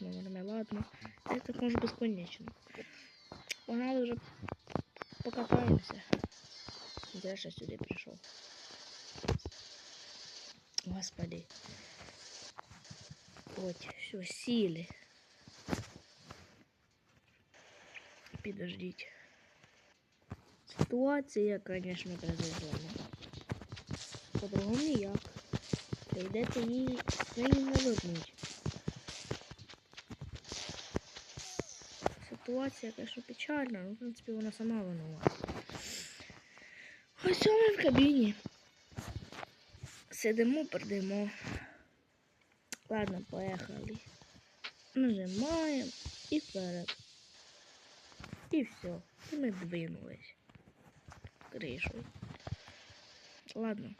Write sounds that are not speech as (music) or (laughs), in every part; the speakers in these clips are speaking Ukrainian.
мармеладно, мармеладно. Я так можу безконечно. Погнали вже покатаємося. Я ще сюди прийшов. Господи. От, все, сіли. Підождіть. Ситуація, звісно, безумовна. По-другому ніяк. Прийдеться її її навикнуть. Ситуація, звісно, печальна, але в принципі вона сама винувата. Ось ми в кабіні. Сидимо, пердимо. Ладно, поехали. Нажимаємо і вперед. І все. І ми двинулись. Кришою. Ладно.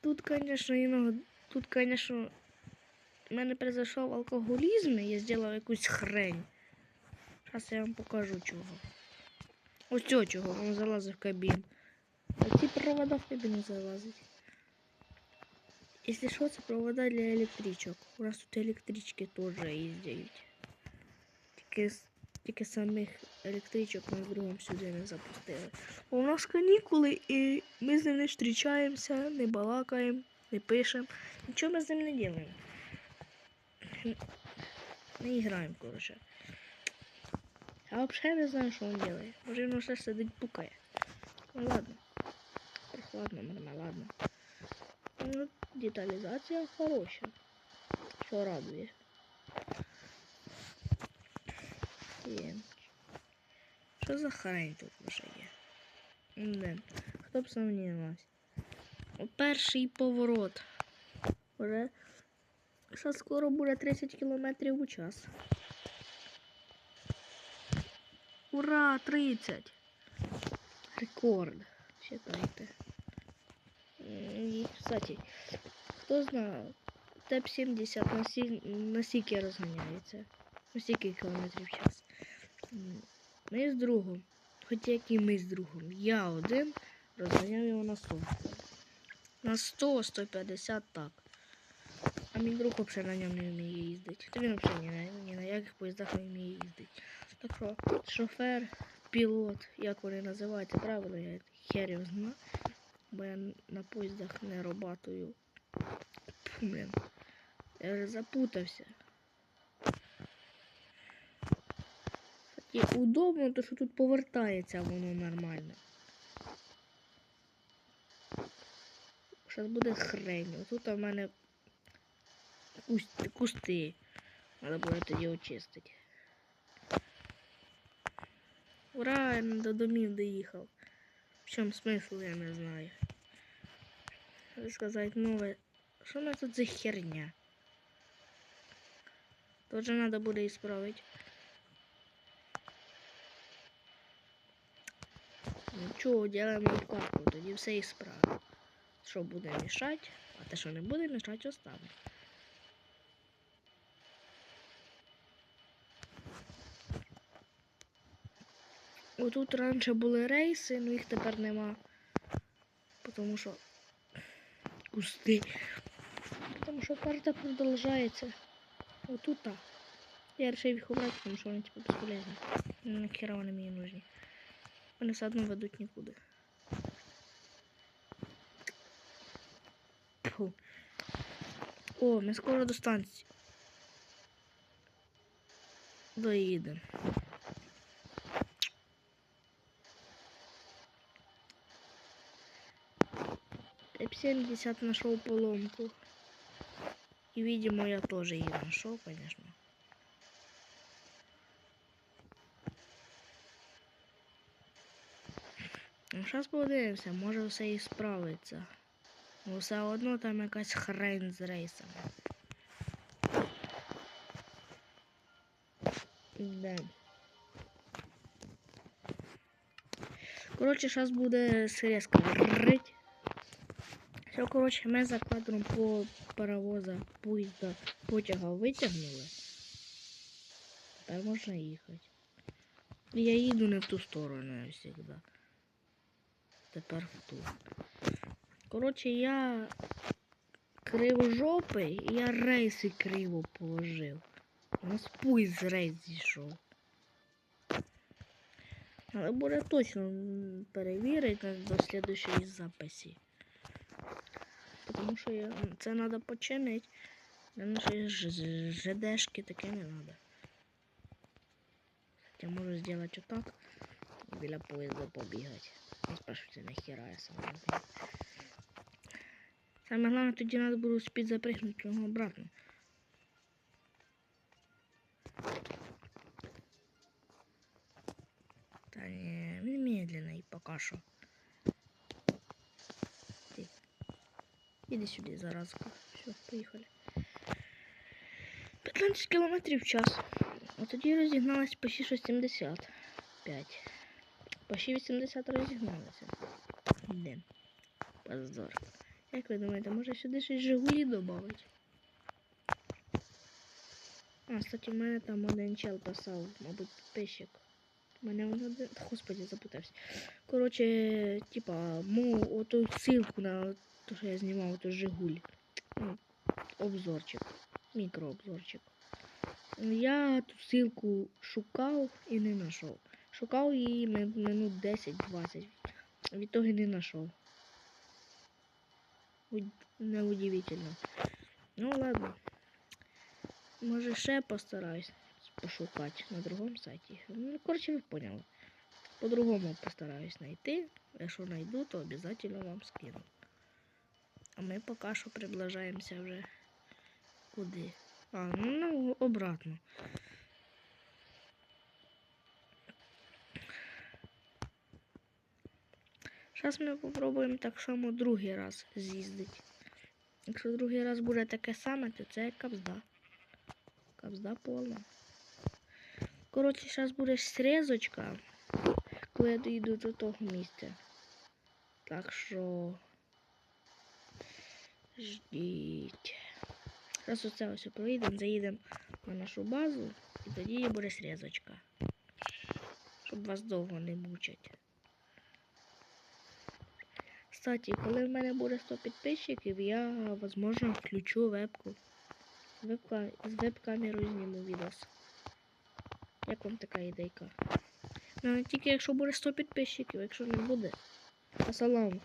Тут, конечно, іного... Тут, конечно, в мене произошов алкоголізм, і я зробив якусь хрень. Зараз я вам покажу чого. Ось цього чого, він залазив в кабін. А ці провода в кабіну залазить. Якщо що, це провода для електричок. У нас тут електрички теж їздять. Тільки, тільки самих електричок ми другом сюди не запустили. У нас канікули, і ми з ним не зустрічаємося, не балакаємо, не пишемо. Нічого ми з ним не робимо. Не граємо, коротше. А взагалі не знаю, що він робить. Може він все сидить пукає. Ну ладно. Прохладно, мармеладно. Ну, деталізація хороша. Що радує. Є. Що за хрень тут вже є? Не. Хто б сумнівався. Перший поворот. Уже ще скоро буде 30 км у час. Ура! 30! Рекорд. Считайте. М, І, кстати, хто знає, ТЕП 70 на, сі... скільки розганяється? На скільки кілометрів в час? Ми з другом. Хоч який ми з другом. Я один розганяв його на 100. На 100, 150 так. А мій друг взагалі на ньому не вміє їздити. Та він взагалі ні на, ні на яких поїздах не вміє їздити. Так що шофер, пілот, як вони називаються, правильно, я хер його знаю. Бо я на поїздах не робатую. Фу, блін. Я запутався. І удобно, то що тут повертається воно нормально. Зараз буде хрень. Тут у мене кусти, кусти. Треба буде тоді очистити. Ура, я до домів доїхав. В чому смисл, я не знаю. Треба сказати нове. Що у нас тут за херня? Тут же треба буде ісправити. Нічого, делаємо відкладку, тоді все ісправимо. Що буде мішати, а те, що не буде мішати, оставимо. Отут раніше були рейси, але їх тепер нема. Тому що кусти. Тому що карта продовжується. Отут так. Я вирішив їх убрати, тому що вони типу безполезні. Нахера вони мені нужні. Вони все одно ведуть нікуди. Фу. О, ми скоро до станції. Доїдемо. П-70 нашел поломку. И, видимо, я тоже ее нашел, конечно. Ну, зараз подивимося, може все і справиться. Ну, все одно там якась хрень з рейсами. Да. Коротше, зараз буде срезка рить. Все, коротше, ми за кадром по паровоза, поїзда, потяга витягнули. Тепер можна їхати. Я їду не в ту сторону, як завжди. Тепер в ту. Коротше, я кривожопий, і я рейси криво положив. У нас пусть з рейс зійшов. Але буде точно перевірити до слідущої записі. Тому що я, це треба починити. Ж- ж- ЖДшки таке не треба. Я можу зробити отак. Біля поїзда побігати. Не спрашивайте, нахера я сам роблю. Саме головне, тоді треба буде успіти запрыгнути його обратно. Та ні, він медленний поки що. Ти. Іди сюди, заразка. Все, поїхали. 15 км в час. А тоді розігналась почти що 75. Почти 80 розігналася. Йдем. Позор. Як ви думаєте, може сюди щось Жигулі додати? А, кстати, в мене там один чел писав, мабуть, підписчик. Мене один. Господи, запутався. Коротше, типа, мов оту ссылку на те, що я знімав, ото Жигуль. Ну, обзорчик. Мікрообзорчик. Я ту ссылку шукав і не знайшов. Шукав її минут 10-20. В итоге не знайшов. Неудивительно. Ну ладно. Може ще постараюсь пошукати на другому сайті. Ну, коротше, ви поняли. По-другому постараюсь знайти. Якщо знайду, то обязательно вам скину. А ми поки що приближаємося вже куди? А, ну, обратно. Зараз ми попробуємо так само другий раз з'їздити. Якщо другий раз буде таке саме, то це капзда. Капзда повна. Коротше, зараз буде срізочка, коли я доїду до того місця. Так що ждіть. Зараз оце ось проїдемо, заїдемо на нашу базу і тоді буде срізочка. Щоб вас довго не мучать. Кстати, коли в мене буде 100 підписчиків, я, возможно, включу вебку. З веб-камерою зніму відос. Як вам така ідейка? Ну, тільки якщо буде 100 підписчиків, якщо не буде. Асалам.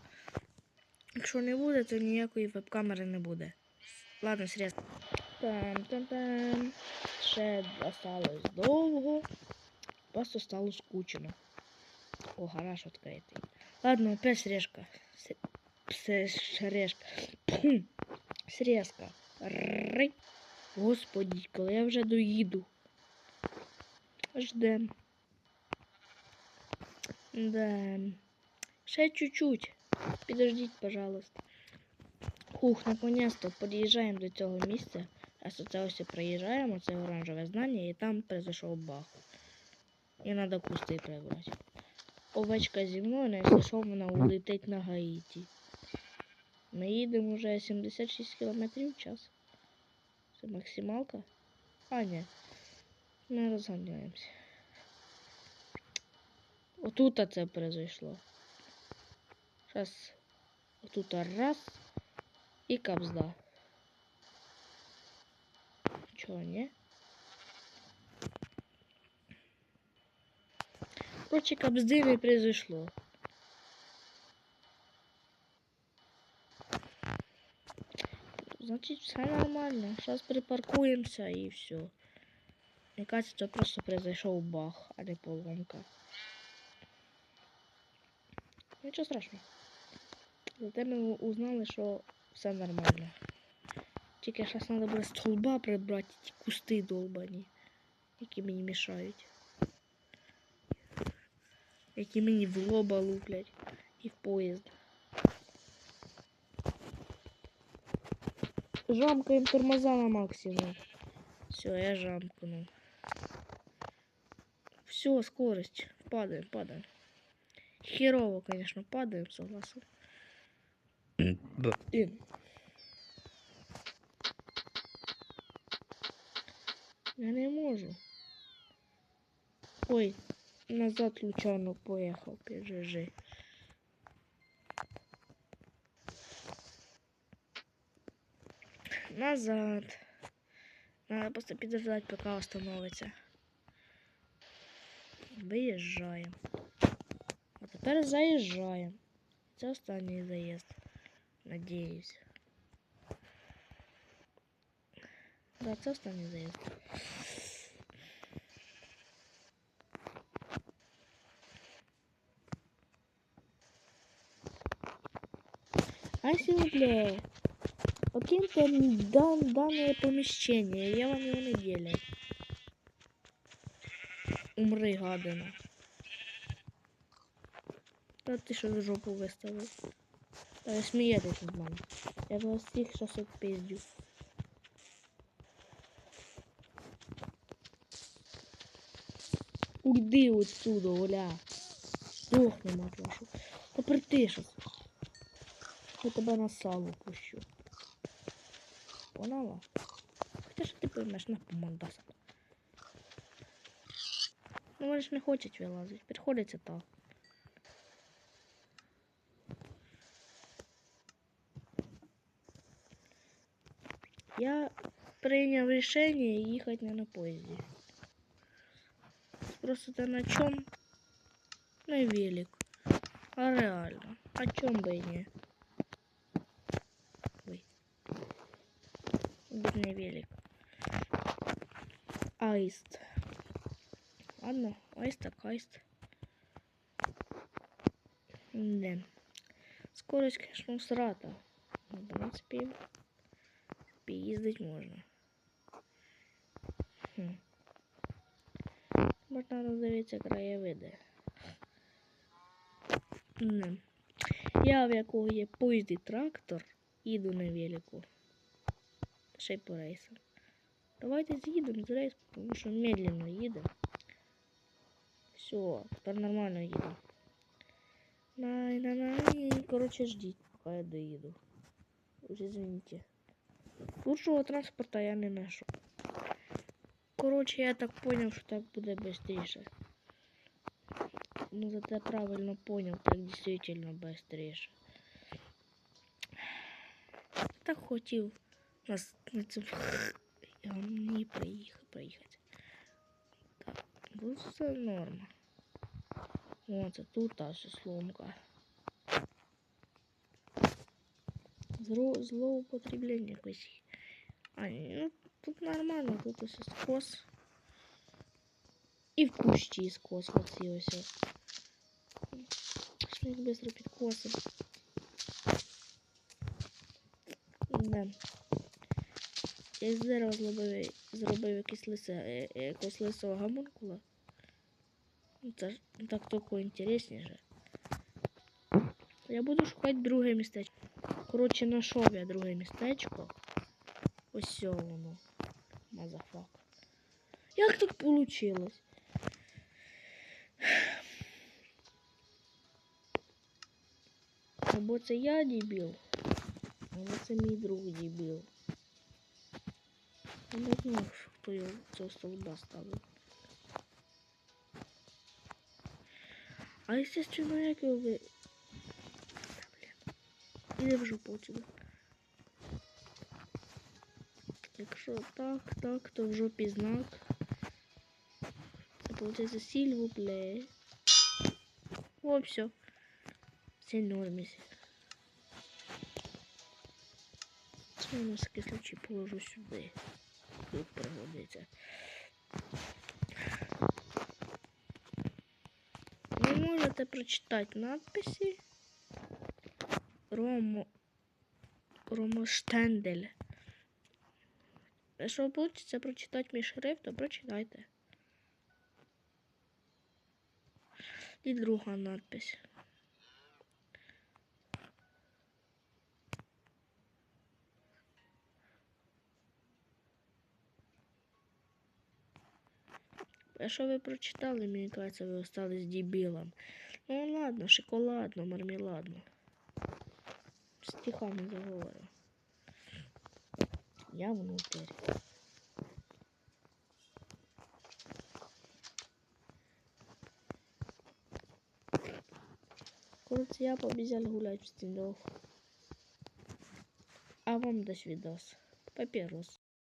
Якщо не буде, то ніякої веб-камери не буде. Ладно, средств. там там там Ще осталось довго. Просто стало скучно. О, гараж відкритий. Ладно, опять срежка. Срежка. Срезка. Господи, коли я вже доїду. Ждем. Да. Ще чуть-чуть. Підождіть, пожалуйста. Хух, наконец-то під'їжджаємо до цього місця. А це ось і приїжджаємо, це оранжеве здання, і там произошов бах. І треба кусти прибрати. Овечка зі мною, але якщо що, вона улетить на Гаїті. Ми їдемо вже 76 км в час. Це максималка? А, ні. Ми розганяємося. Отут це произошло. Зараз отут раз і капзда. Чого, ні? Короче, капзды не произошло. Значит, все нормально. Сейчас припаркуемся и все. Мне кажется, это просто произошел бах, а не поломка. Ничего страшного. Зате ми узнали, що все нормально. Тільки зараз треба буде столба прибрати ті кусти долбані, які мені мішають. Які мені в лоба луплять і в поїзд. Жамкаємо тормоза на максимум. Все, я жамкнул. Все, скорость. Падаем, падаем. Херово, конечно, падаем, согласен. Блин. Я не можу. Ой, назад Лучано поїхав, піджижи. Назад. Надо просто подождать, пока остановится Виїжджаємо. А тепер заїжджаємо. Це останній заїзд. Надіюсь. Да, це останній заїзд. А сюда, покиньте дан, данное помещение, я вам его не делю. Умри, гадина. Та ти що в жопу виставив? Та ви смієтесь над мене. Я вас всіх щас отпиздю. Уйди отсюда, Оля. Сдохни, мать вашу. Тепер ти щас. Я тебе на сало пущу. Поняла? Хоча ж ти поймеш на помандаса. Ну, вони ж не хочуть вилазити. Приходиться так. Я прийняв рішення їхати не на поїзді. Просто то на чому? На велик. А реально. А чом би і ні? Ой. Бідний велик. Аист. Ладно, аист так аист. Да. Скорость, конечно, срата. Ну, В принципе, поездить можно. Хм. Можна роздивитися краєвиди. Не. Я, в якого є поїзд трактор, їду на велику. Ще й по рейсам. Давайте з'їдемо з рейс, тому що медленно їдемо. Все, тепер нормально їдемо. Най, най, най. Короче, ждіть, поки я доїду. Уж извините. Лучшего транспорта я не нашел. Короче, я так понял, что так буде быстрее. Ну, зато я правильно понял, так действительно быстрее. Так хотів нас на цьому (laughs) не проїхати, Ну все норма. О, це тут та ще сломка. Зло, злоупотреблення якось. А, ну, тут нормально, тут ось скос. І в кущі скос оці ось. Що їх швидко підкосимо. Да. Я з дерева зробив якийсь лисе, е, е, якогось лисого гамункула. Ну, Це ж так тільки інтересніше. Я буду шукати друге містечко. Коротше, знайшов я друге містечко. Ось сьо воно. Мазафак. Як так получилось? Або це я дебіл, або це мій друг дебіл. Я не знаю, хто його цього солда ставив. А як його ви... Та, блін. Іди в жопу отсюда. Якщо так, так, то в жопі знак. Получается сильву плей. О, все. Все нормись. Це на всякий случай положу сюди. Тут пригодиться. Ви можете прочитати надписи. Ромо... Ромоштендель. Якщо вийде прочитати мій шрифт, то прочитайте. І друга надпись. А що ви прочитали, мені кажеться, ви остались дебілом. Ну ладно, шоколадно, мармеладно. Стихами заговорю. Я внутрь. Короче, я побежал гулять в стендов. А вам до свидос. Папірос.